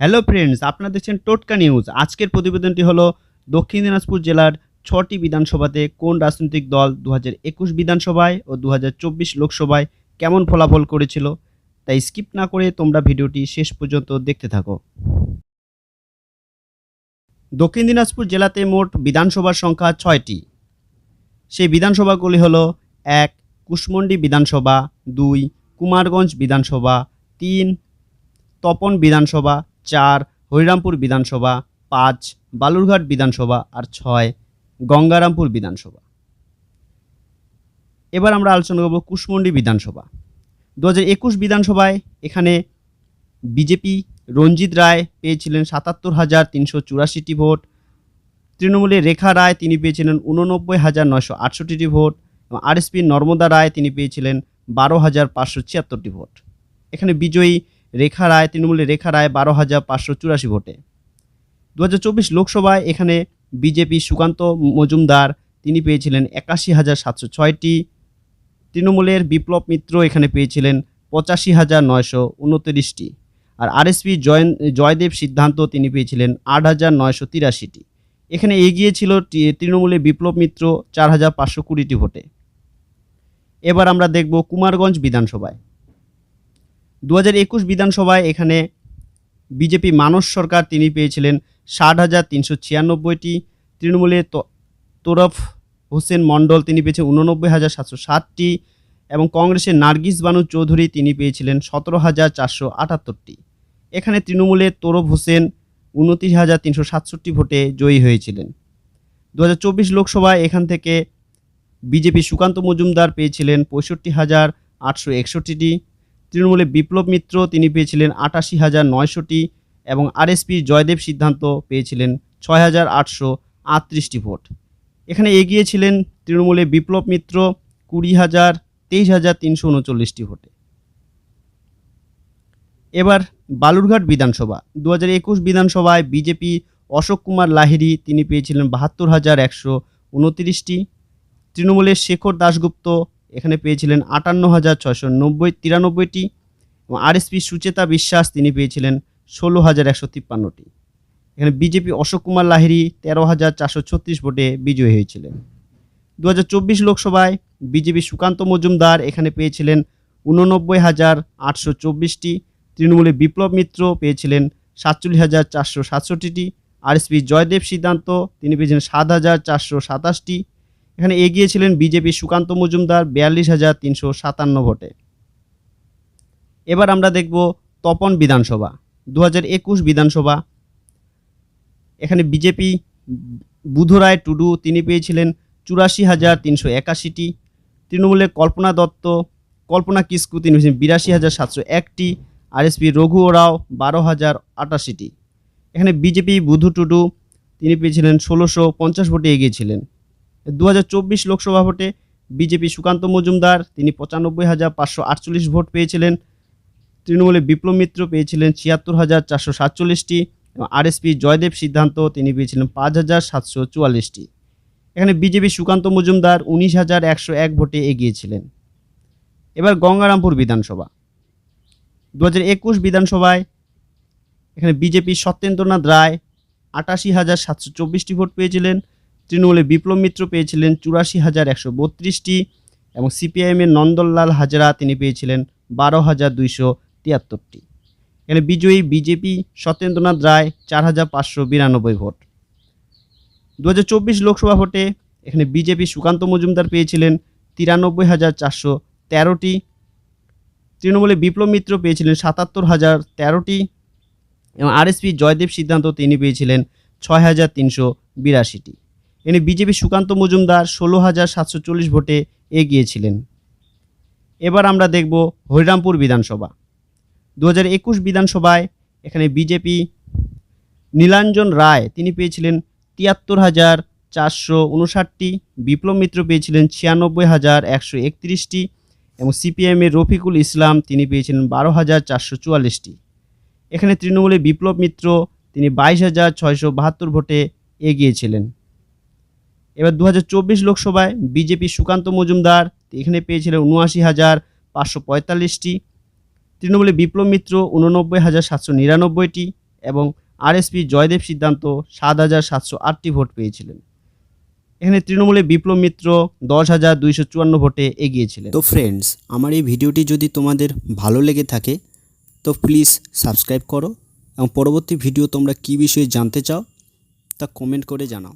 Hello friends আপনারা দেখছেন টোটকা নিউজ আজকের প্রতিবেদনটি হলো দক্ষিণ দিনাজপুর জেলার ছটি বিধানসভাতে কোন রাজনৈতিক দল দু একুশ বিধানসভায় ও দু হাজার চব্বিশ লোকসভায় কেমন ফলাফল করেছিল? তাই স্কিপ না করে তোমরা ভিডিওটি শেষ পর্যন্ত দেখতে থাকো। দক্ষিণ দিনাজপুর জেলাতে মোট বিধানসভার সংখ্যা ছয়টি। সেই বিধানসভাগুলি হলো এক, কুশমন্ডি বিধানসভা, দুই, কুমারগঞ্জ বিধানসভা, তিন, তপন বিধানসভা চার, হরিরামপুর বিধানসভা, পাঁচ, বালুরঘাট বিধানসভা আর ছয়, গঙ্গারামপুর বিধানসভা। এবার আমরা আলোচনা করব কুশমন্ডি বিধানসভা। দু একুশ বিধানসভায় এখানে বিজেপি রঞ্জিত রায় পেয়েছিলেন সাতাত্তর হাজার তিনশো চুরাশিটি ভোট। তৃণমূলের রেখা রায় তিনি পেয়েছিলেন উননব্বই হাজার নয়শো আটষট্টিটি ভোট এবং আরএসপি নর্মদা রায় তিনি পেয়েছিলেন বারো হাজার পাঁচশো ছিয়াত্তরটি ভোট। এখানে বিজয়ী রেখা রায়, তৃণমূলের রেখা রায় বারো হাজার পাঁচশো চুরাশি ভোটে। দু হাজার চব্বিশ লোকসভায় এখানে বিজেপি সুকান্ত মজুমদার, তিনি পেয়েছিলেন একাশি হাজার সাতশো ছয়টি। তৃণমূলের বিপ্লব মিত্র এখানে পেয়েছিলেন পঁচাশি হাজার নয়শো উনতিরিশটি। আর আরএসপি জয় জয়দেব সিদ্ধান্ত তিনি পেয়েছিলেন আট হাজার নয়শো তিরাশিটি। এখানে এগিয়ে ছিল তৃণমূলের বিপ্লব মিত্র চার হাজার পাঁচশো কুড়িটি ভোটে। এবার আমরা দেখব কুমারগঞ্জ বিধানসভায়। দু হাজার একুশ বিধানসভায় এখানে বিজেপি মানস সরকার তিনি পেয়েছিলেন ষাট হাজার তিনশো ছিয়ানব্বইটি। তৃণমূলের তোরফ হোসেন মণ্ডল তিনি পেয়েছেন উননব্বই হাজার সাতশো ষাটটি এবং কংগ্রেসের নার্গিস বানু চৌধুরী তিনি পেয়েছিলেন সতেরো হাজার চারশো আটাত্তরটি। এখানে তৃণমূলের তোরফ হোসেন উনত্রিশ হাজার তিনশো সাতষট্টি ভোটে জয়ী হয়েছিলেন। দু হাজার চব্বিশ লোকসভায় এখান থেকে বিজেপি সুকান্ত মজুমদার পেয়েছিলেন পঁয়ষট্টি হাজার আটশো একষট্টিটি। তৃণমূলের বিপ্লব মিত্র, তিনি পেয়েছিলেন আটাশি হাজার নয়শোটি এবং আরএসপি জয়দেব সিদ্ধান্ত পেয়েছিলেন ছয় হাজার আটশো আটত্রিশটি ভোট। এখানে এগিয়ে ছিলেন তৃণমূলের বিপ্লব মিত্র কুড়ি হাজার তেইশ হাজার তিনশো উনচল্লিশটি ভোটে। এবার বালুরঘাট বিধানসভা। দু হাজার একুশ বিধানসভায় বিজেপি অশোক কুমার লাহিড়ি, তিনি পেয়েছিলেন বাহাত্তর হাজার একশো উনতিরিশটি। তৃণমূলের শেখর দাশগুপ্ত এখানে পেয়েছিলেন আটান্ন হাজার ছয়শো নব্বই, তিরানব্বইটি এবং আরএসপি সুচেতা বিশ্বাস তিনি পেয়েছিলেন ষোলো হাজার একশো তিপ্পান্নটি। এখানে বিজেপি অশোক কুমার লাহিড়ী তেরো হাজার চারশো ছত্রিশ ভোটে বিজয়ী হয়েছিলেন। দু হাজার চব্বিশ লোকসভায় বিজেপি সুকান্ত মজুমদার এখানে পেয়েছিলেন উননব্বই হাজার আটশো চব্বিশটি, তৃণমূলের বিপ্লব মিত্র পেয়েছিলেন সাতচল্লিশ হাজার চারশো সাতষট্টিটি, আরএসপি জয়দেব সিদ্ধান্ত তিনি পেয়েছিলেন সাত হাজার চারশো সাতাশটি এখানে এগিয়ে ছিলেন বিজেপি সুকান্ত মজুমদার বিয়াল্লিশ হাজার তিনশো সাতান্ন ভোটে। এবার আমরা দেখব তপন বিধানসভা, দু একুশ বিধানসভা। এখানে বিজেপি, বুধরায় টুডু, তিনি পেয়েছিলেন চুরাশি হাজার তিনশো একাশিটি। তৃণমূলের কল্পনা দত্ত, কল্পনা কিস্কু তিনি পেয়েছেন বিরাশি হাজার সাতশো একটি। আরএসপি রঘু ওরাও, বারো হাজার আটাশিটি। এখানে বিজেপি, বুধু টুডু, তিনি পেয়েছিলেন ষোলোশো পঞ্চাশ ভোটে এগিয়েছিলেন। দু হাজার চব্বিশ লোকসভা ভোটে বিজেপি সুকান্ত মজুমদার, তিনি পঁচানব্বই হাজার পাঁচশো আটচল্লিশ ভোট পেয়েছিলেন। তৃণমূলে বিপ্লব মিত্র পেয়েছিলেন ছিয়াত্তর হাজার চারশো সাতচল্লিশটি এবং আরএসপি জয়দেব সিদ্ধান্ত তিনি পেয়েছিলেন পাঁচ হাজার সাতশো চুয়াল্লিশটি। এখানে বিজেপি সুকান্ত মজুমদার উনিশ হাজার একশো এক ভোটে এগিয়েছিলেন। এবার গঙ্গারামপুর বিধানসভা। দু একুশ বিধানসভায় এখানে বিজেপি সত্যেন্দ্রনাথ রায় আটাশি হাজার সাতশো চব্বিশটি ভোট পেয়েছিলেন। তৃণমূলে বিপ্লব মিত্র পেয়েছিলেন চুরাশি হাজার একশো বত্রিশটি এবং সিপিআইএমের নন্দনলাল হাজরা তিনি পেয়েছিলেন বারো হাজার দুইশো তিয়াত্তরটি। এখানে বিজয়ী বিজেপি সত্যেন্দ্রনাথ রায় চার হাজার পাঁচশো বিরানব্বই ভোট। দু হাজার চব্বিশ লোকসভা ভোটে এখানে বিজেপি সুকান্ত মজুমদার পেয়েছিলেন তিরানব্বই হাজার চারশো তেরোটি। তৃণমূলে বিপ্লব মিত্র পেয়েছিলেন সাতাত্তর হাজার তেরোটি এবং আরএসপি জয়দেব সিদ্ধান্ত তিনি পেয়েছিলেন ছয় হাজার তিনশো বিরাশিটি। এখানে বিজেপি সুকান্ত মজুমদার ষোলো হাজার সাতশো চল্লিশ ভোটে এগিয়েছিলেন। এবার আমরা দেখব হরিরামপুর বিধানসভা। দু হাজার একুশ বিধানসভায় এখানে বিজেপি নীলাঞ্জন রায়, তিনি পেয়েছিলেন তিয়াত্তর হাজার চারশো উনষাটটি, বিপ্লব মিত্র পেয়েছিলেন ছিয়ানব্বই হাজার একশো একত্রিশটি এবং সিপিএমের রফিকুল ইসলাম, তিনি পেয়েছিলেন বারো হাজার চারশো চুয়াল্লিশটি। এখানে তৃণমূলের বিপ্লব মিত্র, তিনি বাইশ হাজার ছয়শো বাহাত্তর ভোটে এগিয়েছিলেন। এবার দু হাজার চব্বিশ লোকসভায় বিজেপি সুকান্ত মজুমদার, এখানে পেয়েছিলেন উনআশি হাজার পাঁচশো পঁয়তাল্লিশটি। তৃণমূলে বিপ্লব মিত্র উননব্বই হাজার সাতশো নিরানব্বইটি এবং আরএসপি জয়দেব সিদ্ধান্ত সাত হাজার সাতশো আটটি ভোট পেয়েছিলেন। এখানে তৃণমূলে বিপ্লব মিত্র দশ হাজার দুইশো চুয়ান্ন ভোটে এগিয়েছিলেন। তো ফ্রেন্ডস আমার এই ভিডিওটি যদি তোমাদের ভালো লেগে থাকে, তো প্লিজ সাবস্ক্রাইব করো এবং পরবর্তী ভিডিও তোমরা কী বিষয়ে জানতে চাও, তা কমেন্ট করে জানাও।